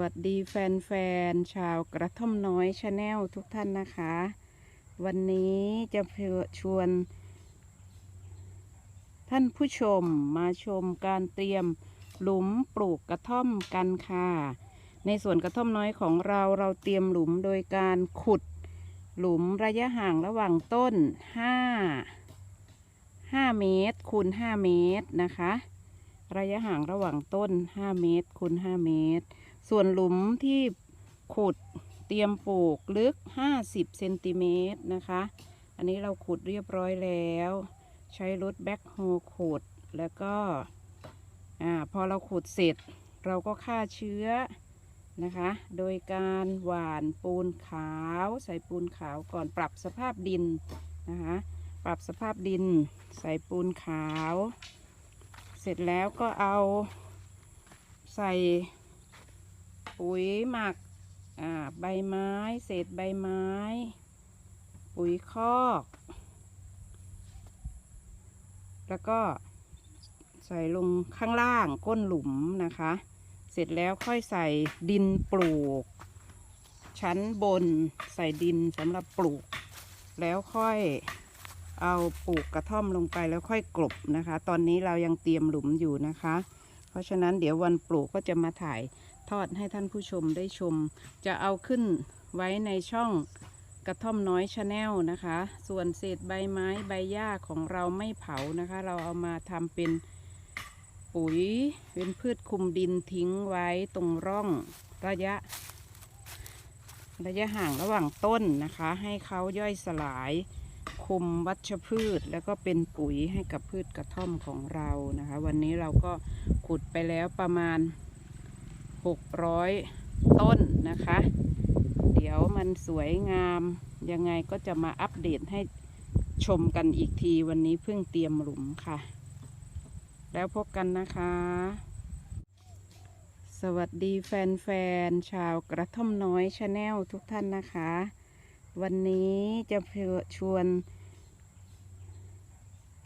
วัสดีแฟนๆ ชาวกระท่อมน้อยชาแนลทุกท่านนะคะ วันนี้จะชวน ท่านผู้ชมมาชมการเตรียมหลุมปลูกกระท่อมกันค่ะ ในส่วนกระท่อมน้อยของเราเราเตรียมหลุมโดยการขุดหลุมระยะห่างระหว่างต้น 5 5 เมตรคูณ 5 เมตรนะคะ ระยะห่างระหว่างต้น 5 เมตรคูณ 5 เมตร ส่วนหลุมที่ขุดเตรียมปลูกลึก 50 เซนติเมตรนะคะ อันนี้เราขุดเรียบร้อยแล้ว ใช้รถแบ็คโฮขุด แล้วก็อ่าพอเราขุดเสร็จ เราก็ฆ่าเชื้อนะคะ โดยการหว่านปูนขาว ใส่ปูนขาวก่อนปรับสภาพดินนะคะ ปรับสภาพดิน ใส่ปูนขาว เสร็จแล้วก็เอาใส่ ปุ๋ยหมักใบไม้ เศษใบไม้ ปุ๋ยคอก แล้วก็ใส่ลงข้างล่างก้นหลุมนะคะ เสร็จแล้วค่อยใส่ดินปลูก ชั้นบนใส่ดินสำหรับปลูก แล้วค่อยเอาปลูกกระท่อมลงไปแล้วค่อยกลบนะคะ ตอนนี้เรายังเตรียมหลุมอยู่นะคะ เพราะฉะนั้นเดี๋ยววันปลูกก็จะมาถ่าย ทอดให้ท่านผู้ชมได้ชม จะเอาขึ้นไว้ในช่องกระท่อมน้อยชาแนลนะคะ ส่วนเศษใบไม้ใบหญ้าของเราไม่เผานะคะ เราเอามาทำเป็นปุ๋ยเป็นพืชคุมดินทิ้งไว้ตรงร่องระยะ ระยะห่างระหว่างต้นนะคะ ให้เขาย่อยสลายคุมวัชพืช แล้วก็เป็นปุ๋ยให้กับพืชกระท่อมของเรานะคะ วันนี้เราก็ขุดไปแล้วประมาณ 600 ต้นนะคะ เดี๋ยวมันสวยงามยังไงก็จะมาอัปเดตให้ชมกันอีกทีวันนี้เพิ่งเตรียมหลุมค่ะ แล้วพบกันนะคะ สวัสดีแฟนๆ ชาวกระท่อมน้อยชาแนลทุกท่านนะคะ วันนี้จะชวน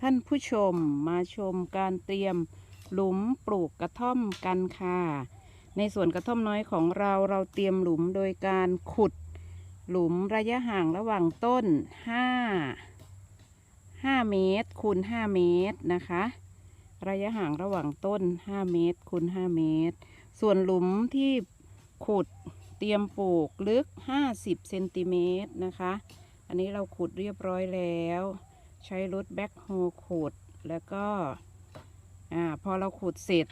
ท่านผู้ชมมาชมการเตรียมหลุมปลูกกระท่อมกันค่ะ ในส่วนกระท่อมน้อยของเราเราเตรียมหลุมโดยการขุดหลุมระยะห่างระหว่างต้น 5 5 เมตรคูณ 5 เมตรนะคะ ระยะห่างระหว่างต้น 5 เมตรคูณ 5 เมตร ส่วนหลุมที่ขุดเตรียมปลูกลึก 50 เซนติเมตรนะคะ อันนี้เราขุดเรียบร้อยแล้ว ใช้รถแบ็คโฮขุด แล้วก็ อ่า พอเราขุดเสร็จ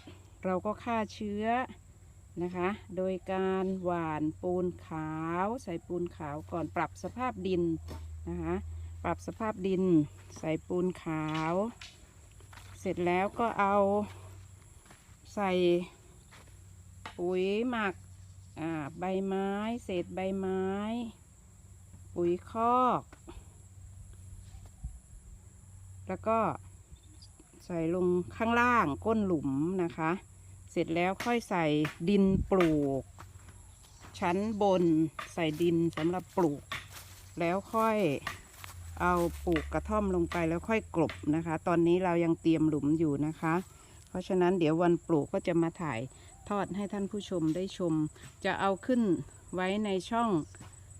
เราก็ฆ่าเชื้อ นะคะ โดยการหว่านปูนขาวใส่ปูนขาวก่อนปรับสภาพดินนะคะ ปรับสภาพดินใส่ปูนขาว เสร็จแล้วก็เอาใส่ปุ๋ยหมักใบไม้ เศษใบไม้ ปุ๋ยคอก แล้วก็ใส่ลงข้างล่างก้นหลุมนะคะ ร็จแล้วค่อยใส่ดินปลูก ชั้นบนใส่ดินสำหรับปลูก แล้วค่อยเอาปลูกกระท่อมลงไปแล้วค่อยกลบนะคะ ตอนนี้เรายังเตรียมหลุมอยู่นะคะ เพราะฉะนั้นเดี๋ยววันปลูกก็จะมาถ่ายทอดให้ท่านผู้ชมได้ชม จะเอาขึ้นไว้ในช่อง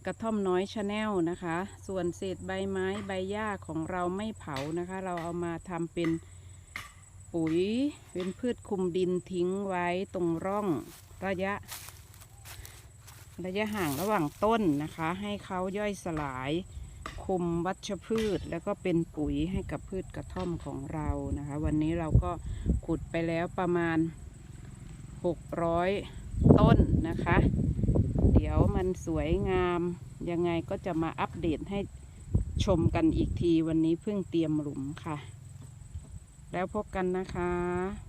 กระท่อมน้อยชาแนลนะคะ ส่วนเศษใบไม้ใบหญ้าของเราไม่เผานะคะ เราเอามาทำเป็น ปุ๋ยเป็นพืชคุมดินทิ้งไว้ตรงร่องระยะ ระยะห่างระหว่างต้นนะคะ ให้เขาย่อยสลายคุมวัชพืช แล้วก็เป็นปุ๋ยให้กับพืชกระท่อมของเรานะคะ วันนี้เราก็ขุดไปแล้วประมาณ 600 ต้นนะคะ เดี๋ยวมันสวยงามยังไงก็จะมาอัปเดตให้ชมกันอีกทีวันนี้เพิ่งเตรียมหลุมค่ะ แล้วพบกันนะคะ